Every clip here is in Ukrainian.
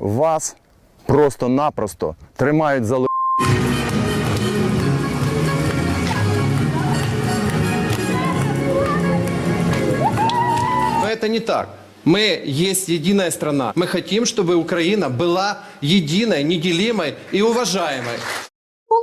Вас просто-напросто тримають за Но это не так. Мы есть единая страна. Мы хотим, чтобы Украина была единой, неделимой и уважаемой.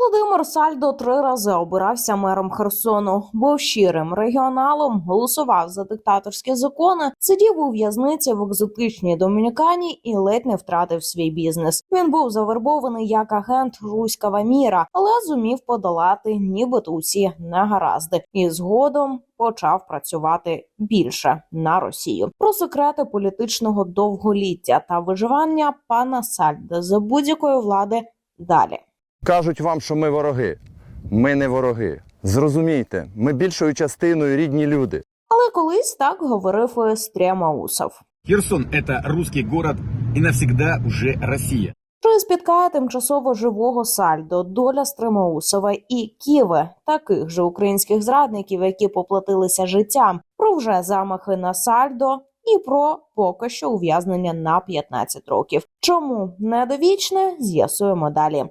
Володимир Сальдо три рази обирався мером Херсону. Був щирим регіоналом, голосував за диктаторські закони, сидів у в'язниці в екзотичній домінікані і ледь не втратив свій бізнес. Він був завербований як агент руського міра, але зумів подолати нібито усі негаразди і згодом. Почав працювати більше на Росію про секрети політичного довголіття та виживання пана Сальда за будь-якої влади далі. Кажуть вам, що ми вороги. Ми не вороги. Зрозумійте, ми більшою частиною рідні люди. Але колись так говорив і Стрямаусов. Херсон – это русский город и навсегда уже Россия. Чи спіткає тимчасово живого Сальдо, доля Стримаусова і Ківи, таких же українських зрадників, які поплатилися життям, про вже замахи на Сальдо і про поки що ув'язнення на 15 років. Чому недовічне з'ясуємо далі.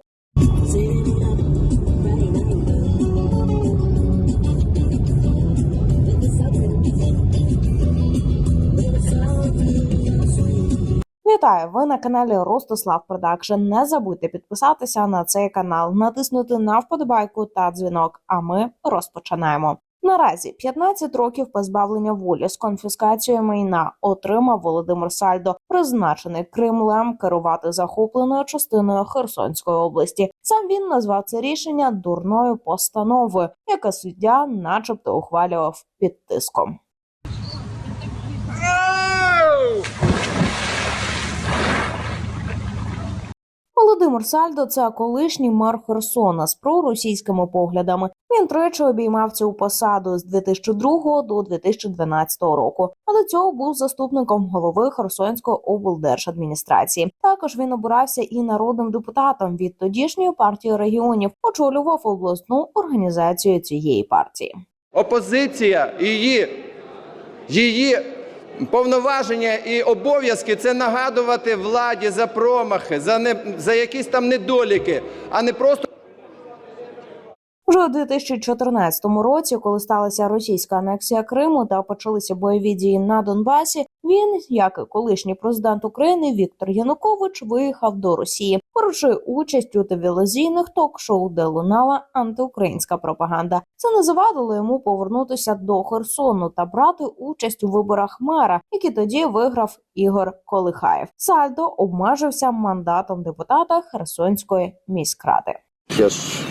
Вітаю! Ви на каналі Ростислав Продакшн. Не забудьте підписатися на цей канал, натиснути на вподобайку та дзвінок. А ми розпочинаємо. Наразі 15 років позбавлення волі з конфіскацією майна отримав Володимир Сальдо, призначений Кремлем керувати захопленою частиною Херсонської області. Сам він назвав це рішення дурною постановою, яке суддя, начебто, ухвалював під тиском. Володимир Сальдо це колишній мер Херсона з проросійськими поглядами. Він тричі обіймав цю посаду з 2002 до 2012 року. А до цього був заступником голови Херсонської облдержадміністрації. Також він обирався і народним депутатом від тодішньої партії регіонів, очолював обласну організацію цієї партії. Опозиція і її, її повноваження і обов'язки це нагадувати владі за промахи, за, не, за якісь там недоліки, а не просто. Вже у 2014 році, коли сталася російська анексія Криму та почалися бойові дії на Донбасі, він, як і колишній президент України Віктор Янукович, виїхав до Росії, беручи участь у телевізійних ток-шоу, де лунала антиукраїнська пропаганда. Це не завадило йому повернутися до Херсону та брати участь у виборах мера, які тоді виграв Ігор Колихаєв. Сальдо обмежився мандатом депутата Херсонської міськради. Я ж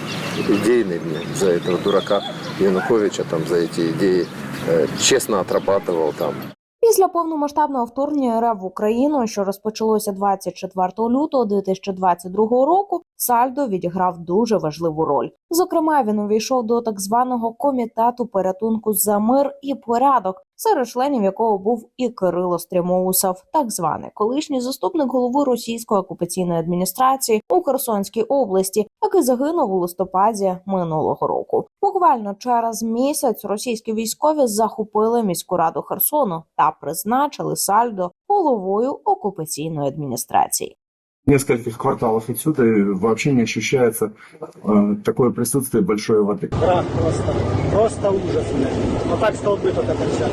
идейный мне за этого дурака Януковича, там, за эти идеи э, честно отрабатывал там. Після повномасштабного вторгнення РФ в Україну, що розпочалося 24 лютого 2022 року, Сальдо відіграв дуже важливу роль. Зокрема, він увійшов до так званого комітету порятунку за мир і порядок, серед членів якого був і Кирило Стрімоусов, так званий колишній заступник голови російської окупаційної адміністрації у Херсонській області, який загинув у листопаді минулого року. Буквально через місяць російські військові захопили міську раду Херсону та призначили Сальдо головою окупаційної адміністрації нескольких кварталов отсюда и вообще не ощущается э, такое присутствие большой воды. Брат просто, просто ужас. блядь. Вот так столбы только торчат.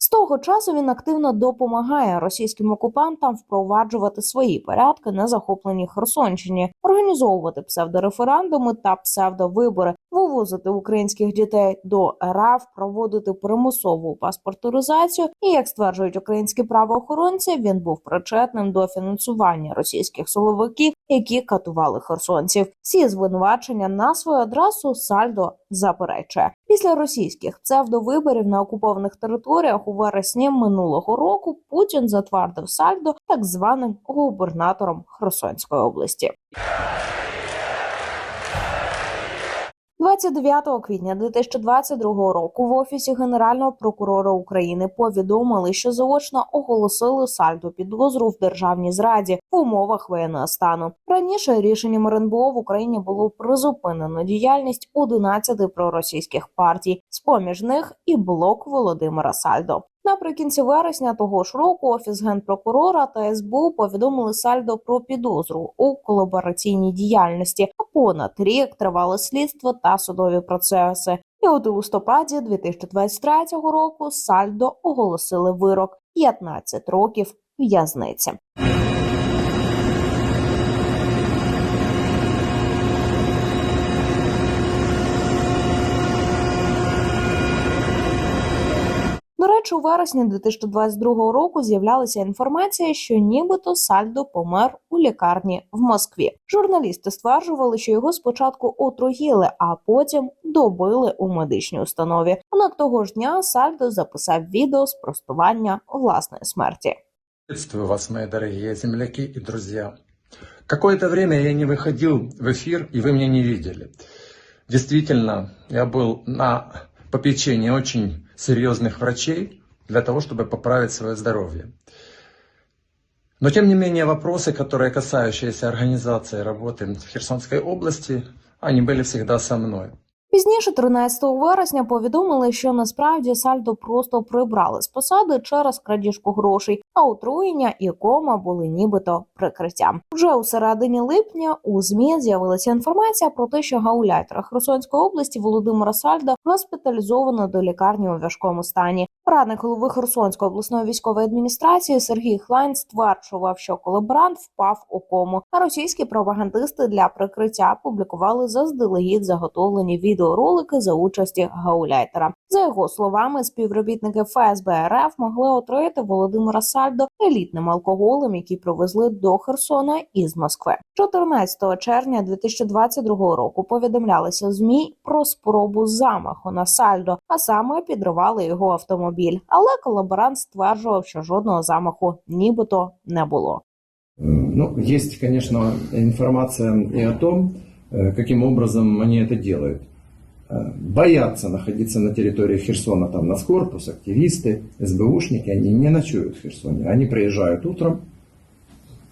З того часу він активно допомагає російським окупантам впроваджувати свої порядки на захопленій Херсонщині, організовувати псевдореферендуми та псевдовибори, вивозити українських дітей до РФ, проводити примусову паспортизацію. І як стверджують українські правоохоронці, він був причетним до фінансування російських силовиків, які катували херсонців. Всі звинувачення на свою адресу Сальдо заперечує. Після російських псевдовиборів на окупованих територіях у вересні минулого року Путін затвердив Сальдо так званим губернатором Херсонської області. 29 квітня 2022 року в офісі генерального прокурора України повідомили, що заочно оголосили сальдо підозру в державній зраді в умовах воєнного стану. Раніше рішенням РНБО в Україні було призупинено діяльність 11 проросійських партій, з поміж них і блок Володимира Сальдо. Наприкінці вересня того ж року офіс генпрокурора та СБУ повідомили Сальдо про підозру у колабораційній діяльності. А понад рік тривали слідство та судові процеси. І от у листопаді 2023 року Сальдо оголосили вирок 15 років в'язниці. До речі, у вересні 2022 року з'являлася інформація, що нібито Сальдо помер у лікарні в Москві. Журналісти стверджували, що його спочатку отруїли, а потім добили у медичній установі. Однак того ж дня Сальдо записав відео спростування власної смерті. Приветствую вас, мои дорогие земляки и друзья. Какое-то время я не выходил в эфир, и вы меня не видели. Действительно, я был на попечении очень серьезных врачей для того, чтобы поправить свое здоровье. Но тем не менее вопросы, которые касающиеся организации работы в Херсонской области, они были всегда со мной. Пізніше, 13 вересня, повідомили, що насправді Сальдо просто прибрали з посади через крадіжку грошей, а отруєння і кома були нібито прикриттям. Вже у середині липня у змі з'явилася інформація про те, що гауляйтера Херсонської області Володимира Сальдо госпіталізовано до лікарні у важкому стані. Радник голови Херсонської обласної військової адміністрації Сергій Хлайн стверджував, що колаборант впав у кому. А російські пропагандисти для прикриття публікували заздалегідь заготовлені відеоролики за участі гауляйтера. За його словами, співробітники ФСБ РФ могли отруїти Володимира Сальдо елітним алкоголем, який привезли до Херсона із Москви. 14 червня 2022 року повідомлялися змі про спробу замаху на Сальдо, а саме підривали його автомобіль. Але колаборант стверджував, що жодного замаху нібито не було. Ну, есть, конечно, информация и о том, э, каким образом они это делают. Э, Боятся находиться на территории Херсона, там Наскорпус, активисты, СБУшники, они не ночуют в Херсоне. Они приезжают утром,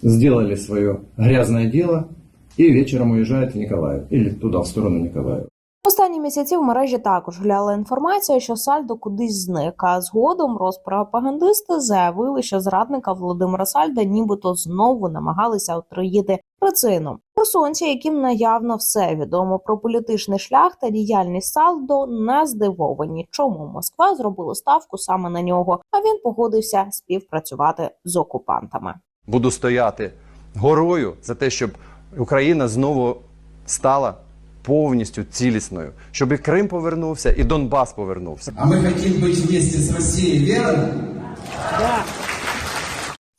сделали свое грязное дело и вечером уезжают в Николаев или туда, в сторону Николаева. Останні місяці в мережі також гуляла інформація, що Сальдо кудись зник. А згодом розпропагандисти заявили, що зрадника Володимира Сальда нібито знову намагалися отруїти причином. Херсонці, яким наявно все відомо про політичний шлях та діяльність Сальдо, не здивовані, чому Москва зробила ставку саме на нього. А він погодився співпрацювати з окупантами. Буду стояти горою за те, щоб Україна знову стала повністю цілісною, щоб і Крим повернувся, і Донбас повернувся. А ми хотіли бути вместе с Россией, верно?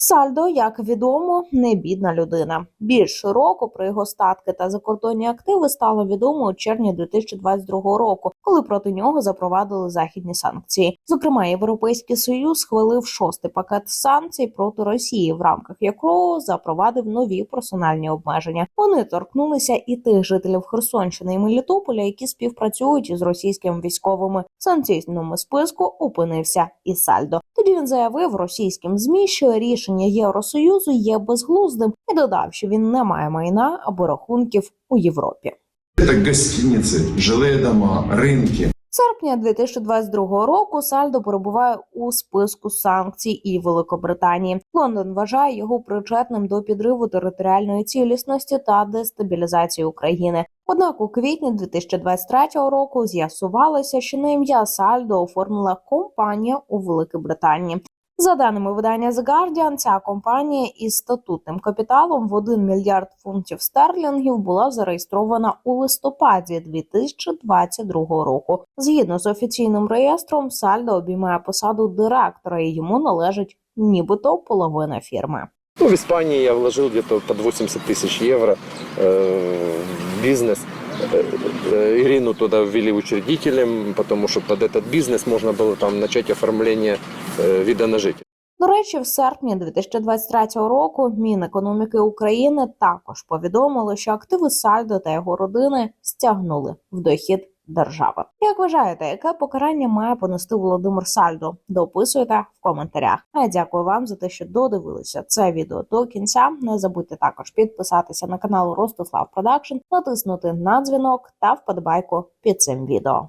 Сальдо, як відомо, не бідна людина. Більш широко про його статки та закордонні активи стало відомо у червні 2022 року, коли проти нього запровадили західні санкції. Зокрема, Європейський Союз схвалив шостий пакет санкцій проти Росії, в рамках якого запровадив нові персональні обмеження. Вони торкнулися і тих жителів Херсонщини і Мелітополя, які співпрацюють із російськими військовими В санкційному списку опинився і Сальдо. Тоді він заявив російським змі, що рішення Євросоюзу є безглуздим, і додав, що він не має майна або рахунків у Європі. Это гостиницы, жилые дома, рынки. Серпня 2022 року Сальдо перебуває у списку санкцій і Великобританії. Лондон вважає його причетним до підриву територіальної цілісності та дестабілізації України. Однак у квітні 2023 року з'ясувалося, що на ім'я Сальдо оформила компанія у Великій Британії. За даними видання The Guardian, ця компанія із статутним капіталом в 1 мільярд фунтів стерлінгів була зареєстрована у листопаді 2022 року. Згідно з офіційним реєстром, Сальдо обіймає посаду директора, і йому належить нібито половина фірми. Ну, в Испании я вложил где-то под 80 тысяч евро э, в бизнес. Э, э, Ирину туда ввели учредителем, потому что под этот бизнес можно было там начать оформление э, вида на жителя. До речі, в серпні 2023 року Мінекономіки України також повідомило, що активи Сальдо та його родини стягнули в дохід держави. Як вважаєте, яке покарання має понести Володимир Сальдо? Дописуйте в коментарях. А я дякую вам за те, що додивилися це відео до кінця. Не забудьте також підписатися на канал Ростислав Продакшн, натиснути на дзвінок та вподобайку під цим відео.